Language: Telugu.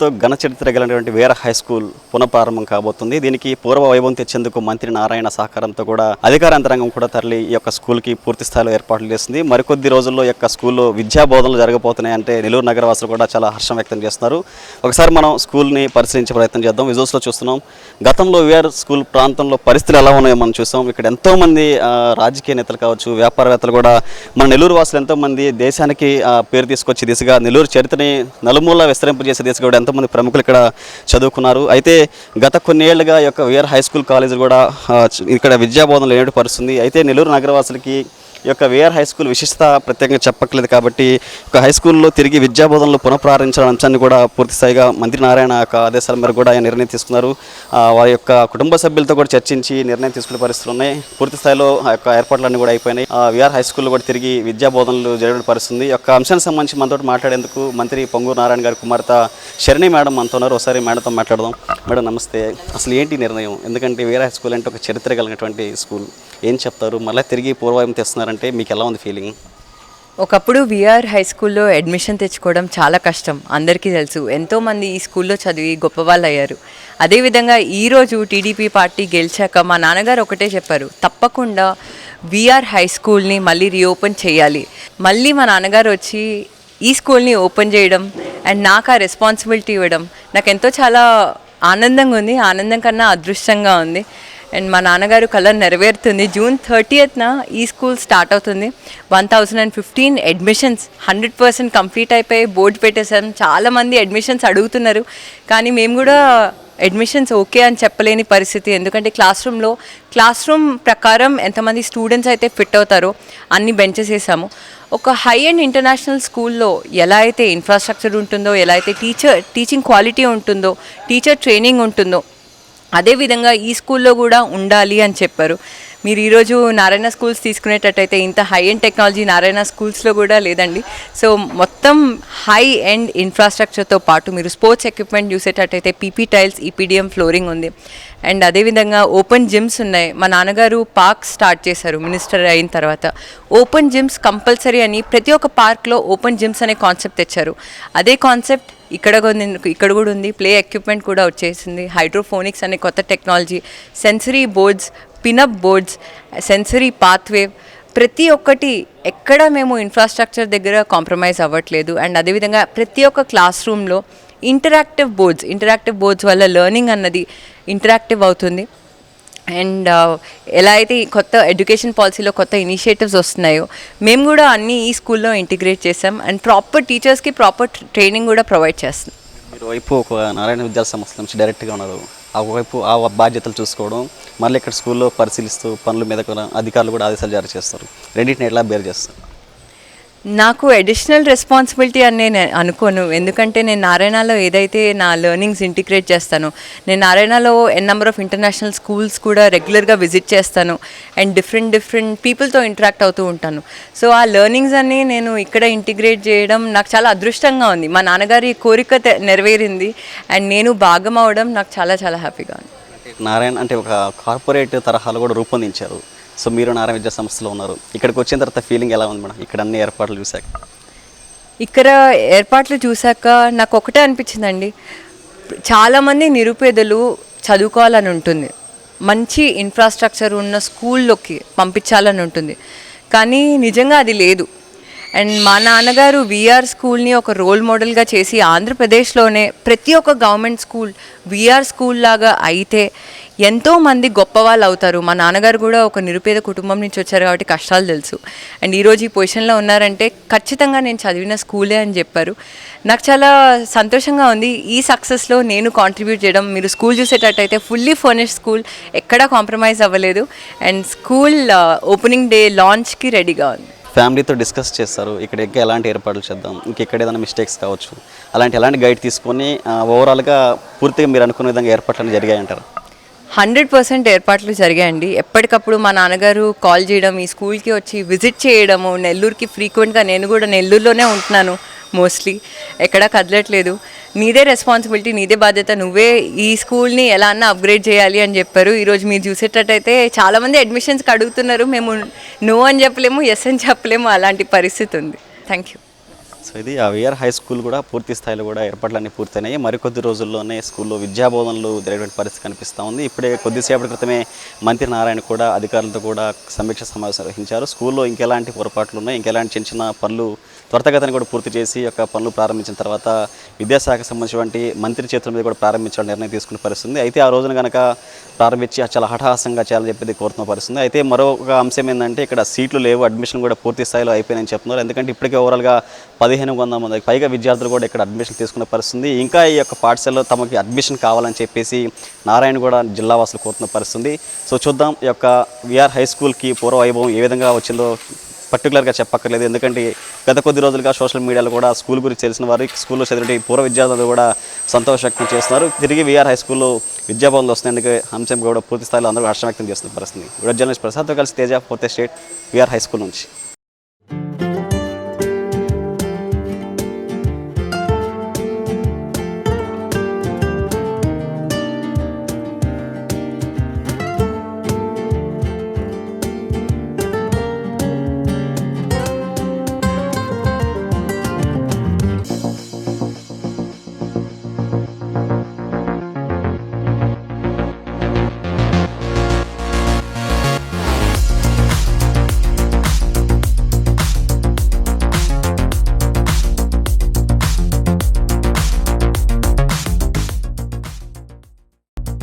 ఎంతో ఘన చరిత్ర గలటువంటి వేర హై స్కూల్ పునఃప్రారంభం కాబోతుంది. దీనికి పూర్వ వైభవం తెచ్చేందుకు మంత్రి నారాయణ సహకారంతో కూడా అధికార యంత్రాంగం కూడా తరలి ఈ యొక్క స్కూల్కి పూర్తి స్థాయిలో ఏర్పాట్లు చేస్తుంది. మరికొద్ది రోజుల్లో యొక్క స్కూల్లో విద్యా బోధనలు జరగబోతున్నాయి అంటే నెల్లూరు నగరవాసులు కూడా చాలా హర్షం వ్యక్తం చేస్తున్నారు. ఒకసారి మనం స్కూల్ని పరిశీలించే ప్రయత్నం చేద్దాం. విజువల్స్లో చూస్తున్నాం గతంలో వేర్ స్కూల్ ప్రాంతంలో పరిస్థితులు ఎలా ఉన్నాయో మనం చూస్తాం. ఇక్కడ ఎంతోమంది రాజకీయ నేతలు కావచ్చు వ్యాపారవేత్తలు కూడా మన నెల్లూరు వాసులు ఎంతోమంది దేశానికి పేరు తీసుకొచ్చే దిశగా నెల్లూరు చరిత్రని నలుమూల విస్తరింపజేసే దిశగా కూడా ఎంతోమంది ప్రముఖులు ఇక్కడ చదువుకున్నారు. అయితే గత కొన్నేళ్ళుగా ఈ యొక్క వీఆర్ హై స్కూల్ కాలేజ్ కూడా ఇక్కడ విద్యాబోధన లేనట్టు పరుస్తుంది అయితే నెల్లూరు నగరవాసులకి ఈ యొక్క విఆర్ హై స్కూల్ విశిష్టత ప్రత్యేకంగా చెప్పట్లేదు కాబట్టి ఒక హై స్కూల్లో తిరిగి విద్యాబోధనలు పునఃప్రారంభించిన అంశాన్ని కూడా పూర్తిస్థాయిగా మంత్రి నారాయణ యొక్క ఆదేశాల మేరకు కూడా ఆయన నిర్ణయం తీసుకున్నారు. వారి యొక్క కుటుంబ సభ్యులతో కూడా చర్చించి నిర్ణయం తీసుకునే పరిస్థితులు ఉన్నాయి. పూర్తి స్థాయిలో ఆ యొక్క ఏర్పాట్లన్నీ కూడా అయిపోయినాయి. విఆర్ హై స్కూల్లో కూడా తిరిగి విద్యాబోధనలు జరిగిన పరిస్థితుంది. ఈ యొక్క అంశానికి సంబంధించి మనతో మాట్లాడేందుకు మంత్రి పొంగూరు నారాయణ గారి కుమార్తె శరణి మేడం మనతో ఉన్నారు. ఒకసారి మేడంతో మాట్లాడదాం. మేడం నమస్తే. అసలు ఏంటి నిర్ణయం? ఎందుకంటే వీఆర్ హై స్కూల్ అంటే ఒక చరిత్ర కలిగినటువంటి స్కూల్. ఏం చెప్తారు? మళ్ళీ తిరిగి పూర్వం తెస్తున్నారంటే మీకు ఎలా ఉంది ఫీలింగ్ ఒకప్పుడు విఆర్ హై స్కూల్లో అడ్మిషన్ తెచ్చుకోవడం చాలా కష్టం అందరికీ తెలుసు. ఎంతోమంది ఈ స్కూల్లో చదివి గొప్పవాళ్ళు అయ్యారు అదేవిధంగా ఈరోజు టీడీపీ పార్టీ గెలిచాక మా నాన్నగారు ఒకటే చెప్పారు తప్పకుండా విఆర్ హై స్కూల్ని మళ్ళీ రీఓపెన్ చేయాలి. మళ్ళీ మా నాన్నగారు వచ్చి ఈ స్కూల్ని ఓపెన్ చేయడం అండ్ నాకు ఆ రెస్పాన్సిబిలిటీ ఇవ్వడం నాకు ఎంతో చాలా ఆనందంగా ఉంది ఆనందం కన్నా అదృష్టంగా ఉంది. అండ్ మా నాన్నగారు కళ నెరవేరుతుంది. జూన్ థర్టీయత్న ఈ స్కూల్ స్టార్ట్ అవుతుంది. One thousand and fifteen admissions hundred percent complete అయిపోయి బోర్డు పెట్టేసాం చాలామంది అడ్మిషన్స్ అడుగుతున్నారు. కానీ మేము కూడా అడ్మిషన్స్ ఓకే అని చెప్పలేని పరిస్థితి. ఎందుకంటే క్లాస్ రూమ్లో క్లాస్ రూమ్ ప్రకారం ఎంతమంది స్టూడెంట్స్ అయితే ఫిట్ అవుతారో అన్ని బెంచెస్ వేసాము. ఒక హై అండ్ ఇంటర్నేషనల్ స్కూల్లో ఎలా అయితే ఇన్ఫ్రాస్ట్రక్చర్ ఉంటుందో ఎలా అయితే టీచర్ టీచింగ్ క్వాలిటీ ఉంటుందో టీచర్ ట్రైనింగ్ ఉంటుందో అదేవిధంగా ఈ స్కూల్లో కూడా ఉండాలి అని చెప్పారు. మీరు ఈరోజు నారాయణ స్కూల్స్ తీసుకునేటట్టయితే ఇంత హై ఎండ్ టెక్నాలజీ నారాయణ స్కూల్స్లో కూడా లేదండి. సో మొత్తం హై ఎండ్ ఇన్ఫ్రాస్ట్రక్చర్తో పాటు మీరు స్పోర్ట్స్ ఎక్విప్మెంట్ చూసేటట్టయితే పీపీ టైల్స్ ఈపీడిఎం ఫ్లోరింగ్ ఉంది. అండ్ అదేవిధంగా ఓపెన్ జిమ్స్ ఉన్నాయి. మా నాన్నగారు పార్క్ స్టార్ట్ చేశారు మినిస్టర్ అయిన తర్వాత. ఓపెన్ జిమ్స్ కంపల్సరీ అని ప్రతి ఒక్క పార్క్లో ఓపెన్ జిమ్స్ అనే కాన్సెప్ట్ తెచ్చారు. అదే కాన్సెప్ట్ ఇక్కడ ఉంది- ఇక్కడ కూడా ఉంది. ప్లే ఎక్విప్మెంట్ కూడా వచ్చేసింది. హైడ్రోఫోనిక్స్ అనే కొత్త technology sensory boards pin up boards sensory pathway ప్రతి ఒక్కటి ఎక్కడ మేము ఇన్ఫ్రాస్ట్రక్చర్ దగ్గర కాంప్రమైజ్ అవ్వట్లేదు. అండ్ అదేవిధంగా ప్రతి ఒక్క క్లాస్ రూమ్లో ఇంటరాక్టివ్ బోర్డ్స్ ఇంటరాక్టివ్ బోర్డ్స్ వల్ల లెర్నింగ్ అన్నది ఇంటరాక్టివ్ అవుతుంది. అండ్ ఎలా అయితే కొత్త ఎడ్యుకేషన్ పాలసీలో కొత్త ఇనిషియేటివ్స్ వస్తున్నాయో మేము కూడా అన్నీ ఈ స్కూల్లో ఇంటిగ్రేట్ చేసాం అండ్ ప్రాపర్ టీచర్స్కి ప్రాపర్ ట్రైనింగ్ కూడా ప్రొవైడ్ చేస్తాం మీరు వైపు ఒక నారాయణ విద్యా సంస్థ నుంచి డైరెక్ట్గా ఉన్నారు. ఆ వైపు ఆ బాధ్యతలు చూసుకోవడం మళ్ళీ ఇక్కడ స్కూల్లో పరిశీలిస్తూ పనుల మీద కూడా అధికారులు కూడా ఆదేశాలు జారీ చేస్తారు. రెండింటిని ఎట్లా బేర్ చేస్తారు? నాకు అడిషనల్ రెస్పాన్సిబిలిటీ అని నేను అనుకోను. ఎందుకంటే నేను నారాయణలో ఏదైతే నా లెర్నింగ్స్ ఇంటిగ్రేట్ చేస్తాను నేను నారాయణలో n number of international schools కూడా రెగ్యులర్గా విజిట్ చేస్తాను అండ్ డిఫరెంట్ డిఫరెంట్ పీపుల్తో ఇంటరాక్ట్ అవుతూ ఉంటాను. సో ఆ లెర్నింగ్స్ అన్ని నేను ఇక్కడ ఇంటిగ్రేట్ చేయడం నాకు చాలా అదృష్టంగా ఉంది. మా నాన్నగారి కోరిక తె- నెరవేరింది అండ్ నేను భాగం అవడం నాకు చాలా చాలా హ్యాపీగా ఉంది. నారాయణ అంటే ఒక కార్పొరేట్ తరహాలో కూడా రూపొందించారు. సో మీరు నారా విద్యా సంస్థలో ఉన్నారు. ఇక్కడికి వచ్చిన తర్వాత ఫీలింగ్ ఎలా ఉంది మేడం? ఇక్కడ అన్ని ఏర్పాట్లు చూశాక. ఇక్కడ ఏర్పాట్లు చూశాక నాకు ఒకటే అనిపించిందండి. చాలామంది నిరుపేదలు చదువుకోవాలని ఉంటుంది. మంచి ఇన్ఫ్రాస్ట్రక్చర్ ఉన్న స్కూల్లోకి పంపించాలని ఉంటుంది. కానీ నిజంగా అది లేదు. అండ్ మా నాన్నగారు విఆర్ స్కూల్ని ఒక రోల్ మోడల్గా చేసి ఆంధ్రప్రదేశ్లోనే ప్రతి ఒక్క గవర్నమెంట్ స్కూల్ విఆర్ స్కూల్ లాగా అయితే ఎంతో మంది గొప్ప వాళ్ళు అవుతారు మా నాన్నగారు కూడా ఒక నిరుపేద కుటుంబం నుంచి వచ్చారు కాబట్టి కష్టాలు తెలుసు. అండ్ ఈరోజు ఈ పొజిషన్లో ఉన్నారంటే ఖచ్చితంగా నేను చదివిన స్కూలే అని చెప్పారు. నాకు చాలా సంతోషంగా ఉంది. ఈ సక్సెస్లో నేను కాంట్రిబ్యూట్ చేయడం మీరు స్కూల్ చూసేటట్టయితే ఫుల్లీ ఫర్నిష్ స్కూల్ ఎక్కడా కాంప్రమైజ్ అవ్వలేదు. అండ్ స్కూల్ ఓపెనింగ్ డే లాంచ్కి రెడీగా ఉంది. ఫ్యామిలీతో డిస్కస్ చేస్తారు. ఇక్కడ ఇంకా ఎలాంటి ఏర్పాట్లు చేద్దాం ఇంకెక్కడ ఏదైనా మిస్టేక్స్ కావచ్చు. అలాంటి ఎలాంటి గైడ్ తీసుకొని ఓవరాల్గా పూర్తిగా మీరు అనుకున్న విధంగా ఏర్పాట్లు జరిగాయంటారు. హండ్రెడ్ పర్సెంట్ ఏర్పాట్లు జరిగాయండి. ఎప్పటికప్పుడు మా నాన్నగారు కాల్ చేయడం ఈ స్కూల్కి వచ్చి విజిట్ చేయడము నెల్లూరుకి ఫ్రీక్వెంట్గా నేను కూడా నెల్లూరులోనే ఉంటున్నాను మోస్ట్లీ. ఎక్కడా కదలట్లేదు. నీదే రెస్పాన్సిబిలిటీ నీదే బాధ్యత. నువ్వే ఈ స్కూల్ని ఎలా అన్నా అప్గ్రేడ్ చేయాలి అని చెప్పారు. ఈరోజు మీరు చూసేటట్టయితే చాలామంది అడ్మిషన్స్కి అడుగుతున్నారు. మేము నో అని చెప్పలేము ఎస్ అని చెప్పలేము అలాంటి పరిస్థితి ఉంది. థ్యాంక్ యూ సో ఇది ఆ విఆర్ హై స్కూల్ కూడా పూర్తి స్థాయిలో కూడా ఏర్పాట్లన్నీ పూర్తయినాయి. మరికొద్ది రోజుల్లోనే స్కూల్లో విద్యాబోధనలు జరిగేటువంటి పరిస్థితి కనిపిస్తూ ఉంది. ఇప్పుడే కొద్దిసేపటి క్రితమే మంత్రి నారాయణ కూడా అధికారులతో కూడా సమీక్ష సమావేశం నిర్వహించారు. స్కూల్లో ఇంకెలాంటి పొరపాట్లు ఉన్నాయి? ఇంకెలాంటి చిన్న చిన్న పనులు త్వరితగతిని కూడా పూర్తి చేసి యొక్క పనులు ప్రారంభించిన తర్వాత విద్యాశాఖకు సంబంధించినటువంటి మంత్రి చేతుల మీద కూడా ప్రారంభించాలని నిర్ణయం తీసుకున్న పరిస్థితుంది అయితే ఆ రోజున కనుక ప్రారంభించి చాలా హఠాహసంగా చేయాలని చెప్పేది కోరుతున్న పరిస్థితుంది అయితే మరొక అంశం ఏంటంటే ఇక్కడ సీట్లు లేవు అడ్మిషన్ కూడా పూర్తి స్థాయిలో అయిపోయినాయని చెప్తున్నారు. ఎందుకంటే ఇప్పటికే ఓవరాల్గా పదిహేను వందల మంది పైగా విద్యార్థులు కూడా ఇక్కడ అడ్మిషన్ తీసుకున్న పరిస్థితుంది ఇంకా ఈ యొక్క పాఠశాలలో తమకి అడ్మిషన్ కావాలని చెప్పేసి నారాయణ కూడా జిల్లా వాసులు కోరుతున్న పరిస్థితుంది సో చూద్దాం ఈ యొక్క విఆర్ హై స్కూల్కి పూర్వ వైభవం ఏ విధంగా వచ్చిందో పర్టికులర్గా చెప్పక్కర్లేదు. ఎందుకంటే గత కొద్ది రోజులుగా సోషల్ మీడియాలో కూడా స్కూల్ గురించి తెలిసిన వారు స్కూల్లో చదివిన పూర్వ విద్యార్థులు కూడా సంతోష వ్యక్తం చేస్తున్నారు. తిరిగి విఆర్ హై స్కూల్లో విద్యాభవన్లో వస్తున్నందుకు అంశం కూడా పూర్తి స్థాయిలో అందరూ హర్షం వ్యక్తం చేస్తున్న పరిస్థితి. వీడియో జర్నలిస్ట్ ప్రసాద్తో కలిసి తేజ పోతే స్టేట్ విఆర్ హై స్కూల్ నుంచి.